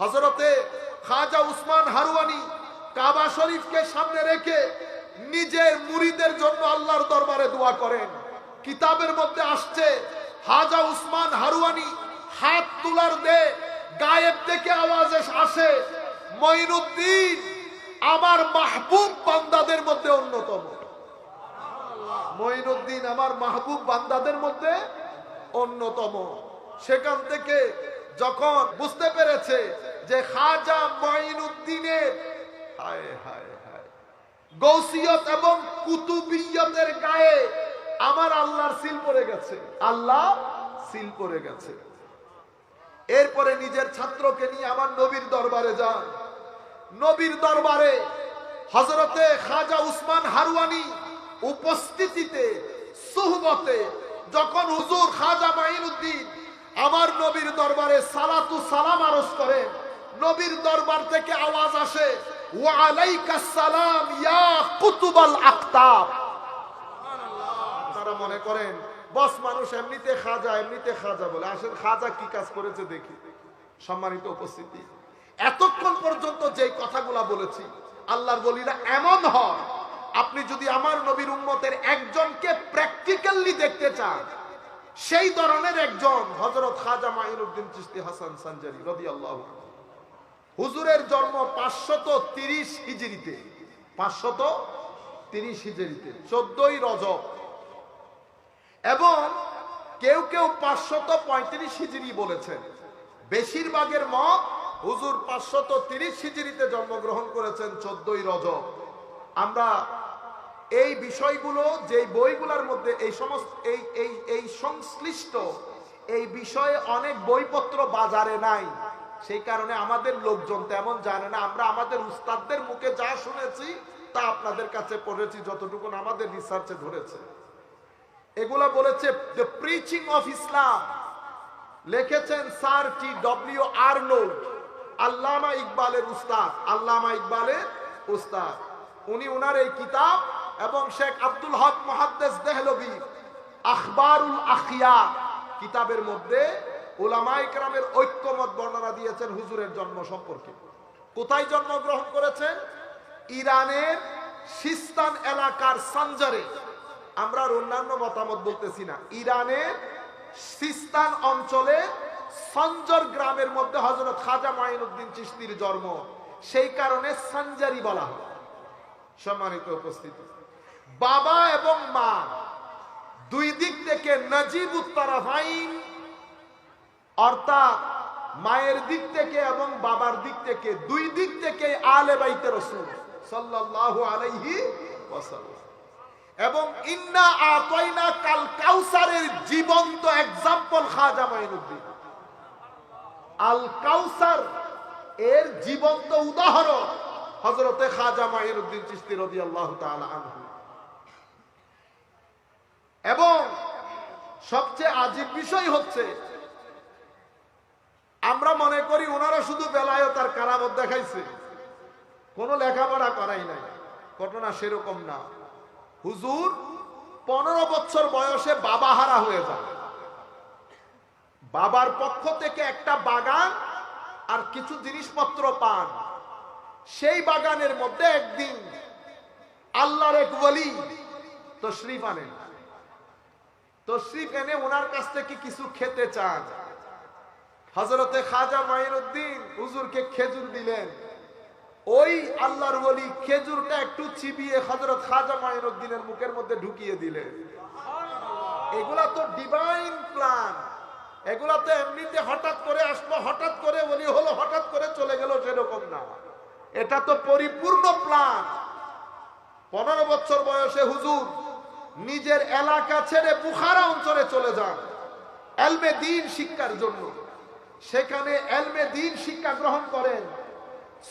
হজরতে খাজা উসমান হারুয়ানি কাবা শরীফকে সামনে রেখে নিজের মুরিদের জন্য আল্লাহর দরবারে দোয়া করেন। কিতাবের মধ্যে আসছে হাজা উসমান হারুয়ানি হাত তুলার দে, গায়েব থেকে আওয়াজ আসে, মঈনুদ্দিন আমার মাহবুব বান্দাদের মধ্যে অন্যতম। মঈনুদ্দিন আমার মাহবুব বান্দাদের মধ্যে অন্যতম। সেখান থেকে যখন বুঝতে পেরেছে যে খাজা মঈনুদ্দিনের হায় হায় হায়, গৌসিয়ত এবং কুতুবিয়তের গায়ে আমার আল্লাহর সিল পড়ে গেছে। আল্লাহ সিল পড়ে গেছে। এরপরে নিজের ছাত্রকে নিয়ে আমার নবীর দরবারে যান। নবীর দরবারে হজরতে খাজা উসমান হারুয়ানি উপস্থিতিতে, সুহবতে যখন হুজুর খাজা মাইনুদ্দিন আমার নবীর দরবারে সালাতু সালাম আরজ করেন নবীর দরবার থেকে আওয়াজ আসে সালাম কুতুবাল আফতাব তারা মনে করেন, বস মানুষ এমনিতে খাজা এমনিতে খাজা বলে। আসেন, খাজা কি কাজ করেছে দেখি। সম্মানিত উপস্থিতি। এতক্ষণ পর্যন্ত যেই কথাগুলা বলেছি, আল্লাহর বলিরা এমন হয়, আপনি যদি আমার নবীর উম্মতের একজনকে প্র্যাকটিক্যালি দেখতে চান, সেই ধরনের একজন হজরত খাজা মাইনুদ্দিন চিস্তি হাসান সানজারি রবি আল্লাহ হুজুরের জন্ম পাঁচশত তিরিশ হিজড়িতে। পাঁচশত তিরিশ হিজড়িতে। চোদ্দই রজব। এবং কেউ কেউ পাঁচশত পঁয়ত্রিশ হিজড়ি বলেছেন। বেশিরভাগের মত হুজুর পাঁচশত তিরিশ হিজড়িতে জন্মগ্রহণ করেছেন চোদ্দই রজব। আমরা এই বিষয়গুলো যে বইগুলোর মধ্যে এই সমস্ত এই এই সংশ্লিষ্ট এই বিষয়ে অনেক বইপত্র বাজারে নাই। সেই কারণে আমাদের লোকজন তেমন জানে না। আমরা আমাদের উস্তাদদের মুখে যা শুনেছি, তা আপনাদের কাছে পড়েছি, যতটুকু আমাদের রিসার্চে ধরেছে। এগুলা বলেছে দ্য প্রিচিং অফ ইসলাম লিখেছেন স্যার টি ডব্লিউ আর্নোল্ড, আল্লামা ইকবালের উস্তাদ, আল্লামা ইকবালের উস্তাদ। উনি উনার এই কিতাব এবং শেখ আব্দুল হক মহাদ্দেস দেহলবি আখবারুল আখিয়া কিতাবের মধ্যে ওলামা ইকরামের ঐক্যমত বর্ণনা দিয়েছেন হুজুরের জন্ম সম্পর্কে। কোথায় জন্মগ্রহণ করেছেন? ইরানের সিস্তান এলাকার সানজারে। আমরা অন্যান্য মতামত বলতেছি না। ইরানের সিস্তান অঞ্চলে সঞ্জর গ্রামের মধ্যে হজরত খাজা মাইনুদ্দিন চিস্তির জন্ম। সেই কারণে সঞ্জারি বলা হয়। সম্মানিত উপস্থিতি। বাবা এবং মা দুই দিক থেকে নজিব উত্তরাফাইন অর্থাৎ মায়ের দিক থেকে এবং বাবার দিক থেকে, দুই দিক থেকে আলে বাইতে রসুল সাল্লাল্লাহু আলাইহি ওয়াসাল্লাম। এবং ইন্না আতয়না কাল কাউসারের জীবন্ত এক্সাম্পল খাজা মাইনুদ্দিন। আল কাউসার এর জীবন্ত উদাহরণ হজরতে খাজা মাইনুদ্দিন চিস্তি রাদিয়াল্লাহু তাআলা আনহু। এবং সবচেয়ে আজীব বিষয় হচ্ছে আমরা মনে করি ওনারা শুধু বেলায়ত কারামত দেখাইছে। কোনো লেখাপড়া করাই নাই। ঘটনা সেরকম না। হুজুর পনেরো বছর বয়সে বাবা হারা হয়ে যায়। বাবার পক্ষ থেকে একটা বাগান আর কিছু জিনিসপত্র পান। সেই বাগানের মধ্যে একদিন আল্লাহর এক বলি তশরিফ আনেন। তশরিফ এনে ওনার কাছ থেকে কিছু খেতে চান। হজরতে খাজা মাইনুদ্দিন হুজুরকে খেজুর দিলেন। ওই আল্লাহর বলি খেজুরটা একটু চিবিয়ে হজরত খাজা মাইনুদ্দিনের মুখের মধ্যে ঢুকিয়ে দিলেন। এগুলা তো ডিভাইন প্ল্যান এগুলা তো এমনিতে হঠাৎ করে আসলো, হঠাৎ করে বলি হলো, হঠাৎ করে চলে গেল সেরকম না। এটা তো পরিপূর্ণ প্ল্যান পনেরো বছর বয়সে হুজুর নিজের এলাকা ছেড়ে বুখারা অঞ্চলে চলে যান। এলমে দিন শিক্ষার জন্য। সেখানে এলমে দিন শিক্ষা গ্রহণ করেন।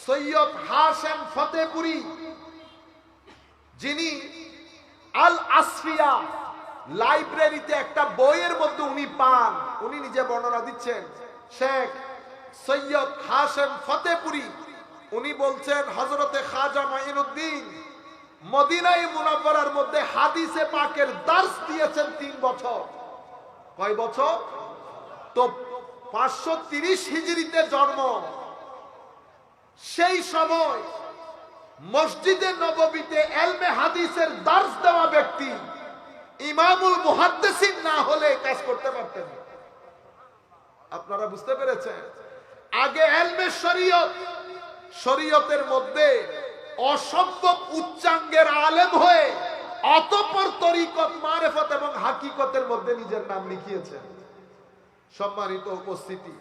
সৈয়দ হাসেম ফতেপুরি যিনি আল আসফিয়া লাইব্রেরিতে একটা বইয়ের মধ্যে উনি পান, উনি নিজে বর্ণনা দিচ্ছেন। শেখ সৈয়দ হাসেম ফতেপুরি উনি বলছেন হজরতে খাজা মাইনুদ্দিন মদিনাই মুনাফার মধ্যে হাদিসে পাকের দাস দিয়েছেন তিন বছর। কয় বছর? তো পাঁচশো তিরিশ হিজড়িতে জন্ম। সেই সময় মসজিদে নববীতে এলমে হাদিসের দার্স দেওয়া ব্যক্তি ইমামুল মুহাদ্দিসিন না হলে কাজ করতে পারতেন। আপনারা বুঝতে পেরেছেন? আগে এলমে শরীয়ত, শরীয়তের মধ্যে অসম্ভব উচ্চাঙ্গের আলেম হয়ে অতপর তরিকত, মারেফত এবং হাকিকতের মধ্যে নিজের নাম লিখিয়েছেন। সম্মানিত উপস্থিতি।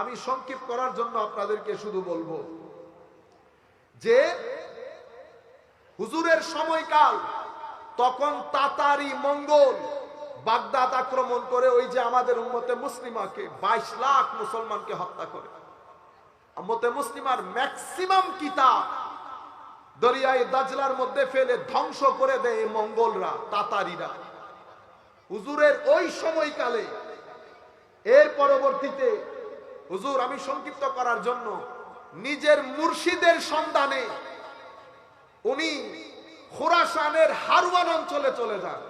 আমি সংক্ষেপ করার জন্য আপনাদেরকে শুধু বলব যে, হুজুরের সময়কাল তখন তাতারি মঙ্গল বাগদাদ আক্রমণ করে ওই যে আমাদের উম্মতে মুসলিমাকে বাইশ লাখ মুসলমানকে হত্যা করে। উম্মতে মুসলিমার ম্যাক্সিমাম কিতাব দরিয়ায় দাজলার মধ্যে ফেলে ধ্বংস করে দেয় মঙ্গলরা, তাতারিরা। হুজুরের ওই সময়কালে এর পরবর্তীতে হুজুর, আমি সংক্ষিপ্ত করার জন্য নিজের মুর্শিদের সন্ধানে উনি খোরাসানের হারুয়ান অঞ্চলে চলে যান।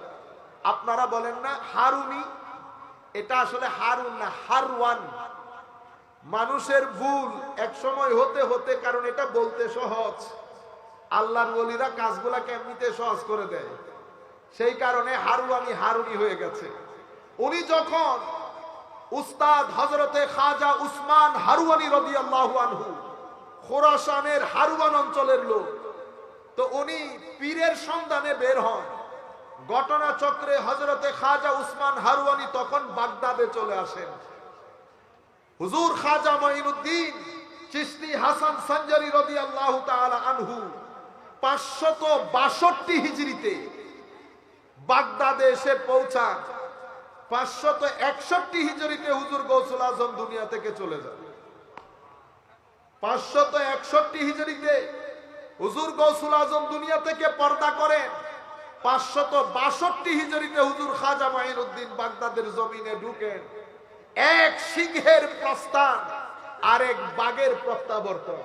আপনারা বলেন না হারুনি? এটা আসলে হারুন না, হারওয়ান। মানুষের ভুল এক সময় হতে হতে, কারণ এটা বলতে সহজ। আল্লাহর ওলিরা কাজগুলা কেমনিতে সহজ করে দেয়? সেই কারণে হারুয়ানি, হারুনি হয়ে গেছে। উনি যখন উস্তাদ হজরতে খাজা উসমান হারুয়ানি রদি আনহু, খোরাসানের হারুয়ান অঞ্চলের লোক। তো উনি পীরের সন্ধানে বের হন। ঘটনা চক্রে হজরতে খাজা উসমান হারুয়ানি তখন বাগদাদে চলে আসেন। হুজুর খাজা মঈনুদ্দিন চিশতি হাসান সঞ্জারি রদি আল্লাহ আনহু পাঁচশত বাষট্টি হিজড়িতে বাগদাদে এসে পৌঁছান। পাঁচশত একষট্টি হিজড়িতে হুজুর গৌসুল আজম দুনিয়া থেকে চলে যান পাঁচশত একষট্টি হিজড়িতে হুজুর গৌসুল আজম দুনিয়া থেকে পর্দা পাঁচশত বাষট্টি হিজড়িতে হুজুর খাজা বাগদাদের জমিনে ঢুকেন। এক সিংহের প্রস্থান, আরেক বাঘের প্রত্যাবর্তন।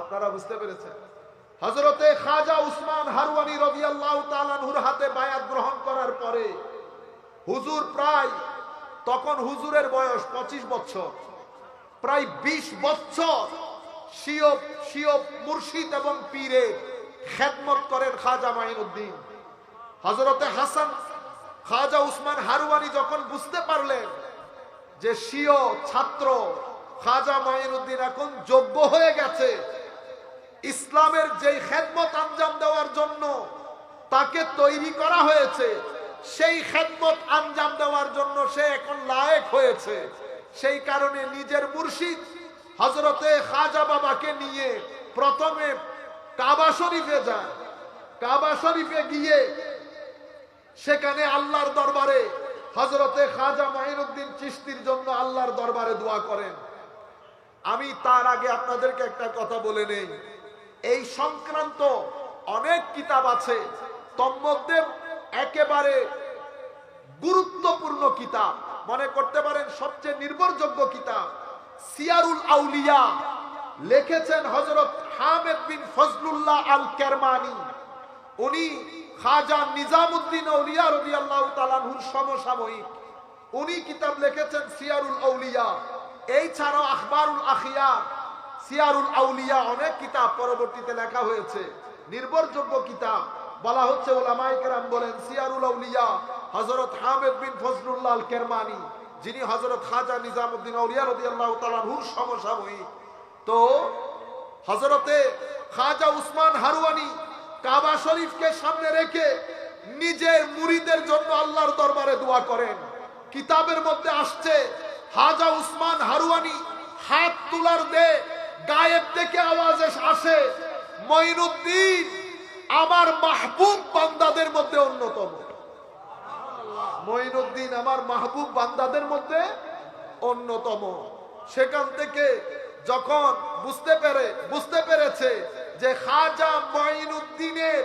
আপনারা বুঝতে পেরেছেন? হজরতে খাজা উসমান হারওয়ানি রবি আল্লাহ হাতে বায়াত গ্রহণ করার পরে হুজুর প্রায়, তখন হুজুরের বয়স পঁচিশ বছর, প্রায় বিশ বছর শিয়ব শিয়ব মুর্শিদ এবং পীরে খেদমত করেন খাজা মাইনুদ্দিন। হজরতে হাসান, খাজা উসমান হারুয়ানি যখন বুঝতে পারলেন যে শিও ছাত্র খাজা মাইনুদ্দিন এখন যোগ্য হয়ে গেছে, ইসলামের যেই খেদমত আঞ্জাম দেওয়ার জন্য তাকে তৈরি করা হয়েছে সেই খেদমত আঞ্জাম দেওয়ার জন্য সে এখন লায়েক হয়েছে। সেই কারণে নিজের মুর্শিদ হজরতে খাজা বাবাকে নিয়ে প্রথমে কাবা শরীফে যান কাবা শরীফে গিয়ে সেখানে আল্লাহর দরবারে হজরতে খাজা মাহিনুদ্দিন চিস্তির জন্য আল্লাহর দরবারে দোয়া করেন। আমি তার আগে আপনাদেরকে একটা কথা বলে নেই। এই সংক্রান্ত অনেক কিতাব আছে। তন্মধ্যে একেবারে গুরুত্বপূর্ণ কিতাব। মনে করতে পারেন সবচেয়ে নির্ভরযোগ্য কিতাব, সিয়ারুল আউলিয়া। লিখেছেন হজরত হামেদ বিন ফজলুল্লাহ আল কেরমানি উনি খাজা নিজামুদ্দিন আউলিয়া রাদিয়াল্লাহু তাআলাহুর সমসাময়িক। উনি কিতাব লিখেছেন সিয়ারুল আউলিয়া। এই ছাড়াও আখবারুল আখিয়া সিয়ারুল আউলিয়া, অনেক কিতাব পরবর্তীতে লেখা হয়েছে। নির্ভরযোগ্য কিতাব। বলা হচ্ছে ওলামায়ে কেরাম বলেন সিয়ারুল আউলিয়া হযরত হামিদ বিন ফজলুল্লাহ কেরমানি যিনি হযরত খাজা নিজামুদ্দিন আউলিয়া রাদিয়াল্লাহু তাআলাহুর সমসাময়িক। তো হযরতে খাজা উসমান হারুয়ানি কাবা শরীফকে সামনে রেখে নিজের মুরিদের জন্য আল্লাহর দরবারে দোয়া করেন। কিতাবের মধ্যে আসছে হাজা উসমান হারুয়ানি হাত তুলার দে, গায়েব থেকে আওয়াজ আসে, মঈনুদ্দিন আমার মাহবুব বান্দাদের মধ্যে অন্যতম। মঈনুদ্দিন আমার মাহবুব বান্দাদের মধ্যে অন্যতম। সেখান থেকে যখন বুঝতে পেরে, বুঝতে পেরেছে যে খাজা মঈনুদ্দিনের,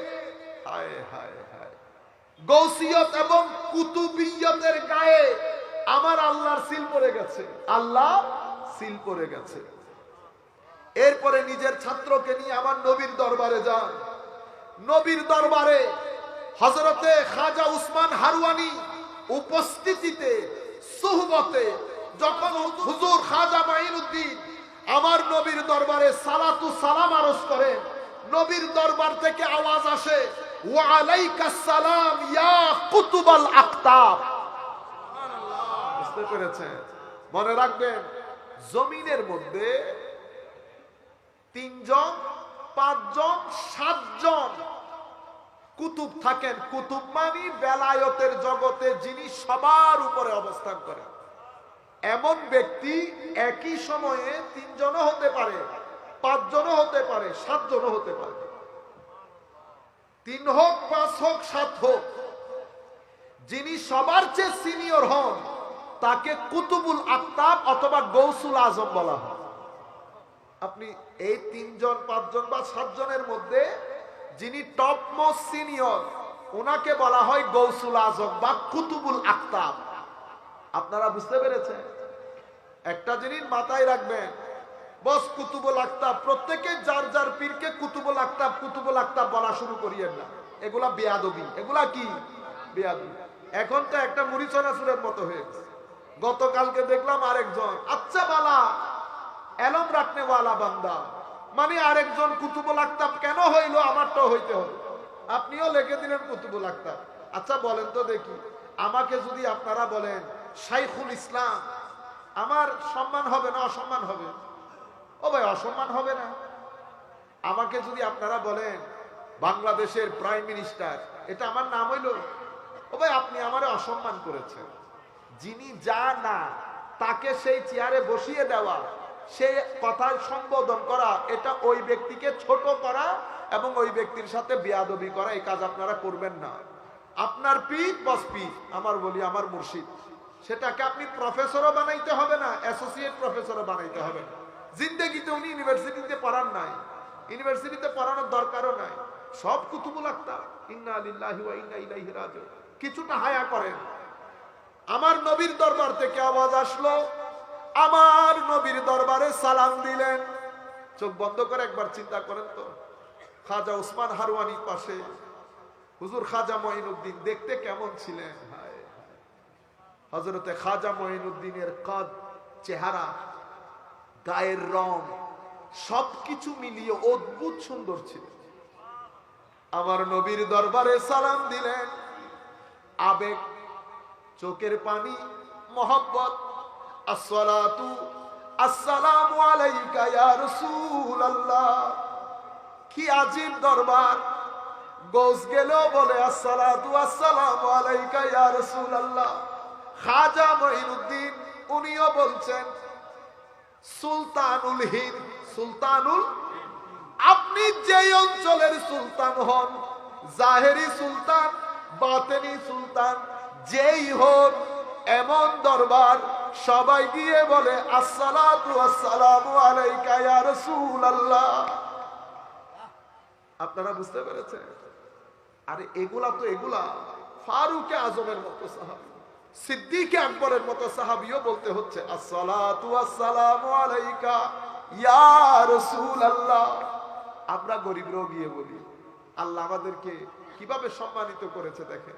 হায় হায় হায় গৌসিয়ত এবং কুতুবিয়তের গায়ে আমার আল্লাহর সিল পড়ে গেছে। আল্লাহ সিল পড়ে গেছে। এরপরে নিজের ছাত্রকে নিয়ে আমার নবীর দরবারে যান। নবীর দরবারে হজরতে খাজা উসমান হারুয়ানি উপস্থিতিতে, সুহবতে যখন হুজুর খাজা মাইনুদ্দিন আমার নবীর দরবারে সালাতু সালাম আরজ করেন, নবীর দরবার থেকে আওয়াজ আসে, ওয়া আলাইকাস সালাম ইয়া কুতুবাল বুঝতে পেরেছেন? মনে রাখবেন, জমিনের মধ্যে তিনজন পাঁচজন, সাতজন। কুতুব থাকেন, কুতুব মানি বেলায়তের জগতে যিনি সবার উপরে অবস্থান করেন। এমন ব্যক্তি একই সময়ে তিনজনও হতে পারে, পাঁচজনও হতে পারে, সাতজনও হতে পারে। তিন হোক, পাঁচ হোক, সাত হোক, যিনি সবার চেয়ে সিনিয়র হন, তাকে কুতুবুল আক্তাব অথবা গৌসুল আজম বলা হয়। আপনি এই তিনজন, পাঁচজন বা সাতজনের মধ্যে যিনি টপ মোস্ট সিনিয়র ওনাকে বলা হয় গৌসুল আজম বা কুতুবুল আক্তাব আপনারা বুঝতে পেরেছেন? একটা জিনিস মাথায় রাখবেন, বস কুতুবুল আক্তাব প্রত্যেকে যার যার পীরকে কুতুবুল আক্তাব কুতুবুল আক্তাব বলা শুরু করিয়েন না। এগুলা বেয়াদবি। এগুলা কি? বেয়াদবি। এখন তো একটা মুড়িচনা সুরের মতো হয়ে গেছে। গতকালকে দেখলাম আরেকজন আচ্ছা বালা এলম রাখনে ওয়ালা বান্দা। মানে আরেকজন কুতুবুল আক্তাব কেন হইল? আমারটাও হইতে হবে। আপনিও লিখে দিলেন কুতুবুল আক্তাব। আচ্ছা বলেন তো দেখি। আমাকে যদি আপনারা বলেন, শাইখুল ইসলাম, আমার সম্মান হবে না অসম্মান হবে? ও ভাই, অসম্মান হবে না। আমাকে যদি আপনারা বলেন, বাংলাদেশের প্রাইম মিনিস্টার এটা আমার নাম হইল? ও ভাই, আপনি আমারে অসম্মান করেছেন। যিনি যা না, তাকে সেই চেয়ারে বসিয়ে দেওয়া সে কথায় সম্বোধন করা, এটা ওই ব্যক্তিকে ছোট করা এবং ওই ব্যক্তির সাথে বিয়াদবি করা, এই কাজ আপনারা করবেন না। আপনার পিঠ বস পিঠ আমার বলি, আমার মুর্শিদ, সেটাকে আপনি প্রফেসরও বানাইতে হবে না, অ্যাসোসিয়েট প্রফেসরও বানাইতে হবে না। জিন্দগিতে উনি ইউনিভার্সিটিতে পড়ান নাই, ইউনিভার্সিটিতে পড়ানোর দরকারও নাই। সব কুতুবুল আক্তার ইন্না আলিল্লাহি কিছুটা হায়া করেন। আমার নবীর দরবার থেকে আওয়াজ আসলো আমার নবীর দরবারে সালাম দিলেন। চোখ বন্ধ করে একবার চিন্তা করেন তো। খাজা উসমান হারওয়ানির পাশে। হুজুর খাজা মঈনুদ্দিন, দেখতে কেমন ছিলেন? হজরতে খাজা মঈনুদ্দিনের কদ চেহারা, গায়ের রং, সবকিছু মিলিয়ে অদ্ভুত সুন্দর ছিল। আমার নবীর দরবারে সালাম দিলেন। আবেগ, চোখের পানি, মোহব্বত আসসালাতু আসসালামু আলাইকা ইয়া রাসূলুল্লাহ। কি আজিব দরবার। গোস গেল বলে, আসসালাতু আসসালামু আলাইকা ইয়া রাসূলুল্লাহ। খাজা মঈনুদ্দিন, উনিও বলছেন, সুলতানুল হিন্দ, সুলতানুল আপনি যেই অঞ্চলের সুলতান হন, জাহেরি সুলতান, বাতেনি সুলতান, যেই হন, এমন দরবার সবাই গিয়ে বলে আপনারা বুঝতে পেরেছেন? আরে, এগুলা তো এগুলা। ফারুকে আজমের মতো সাহাবী, সিদ্দিকে আকবরের মতো সাহাবিও বলতে হচ্ছে আমরা গরিব গিয়ে বলি, আল্লাহ আমাদেরকে কীভাবে সম্মানিত করেছে দেখেন।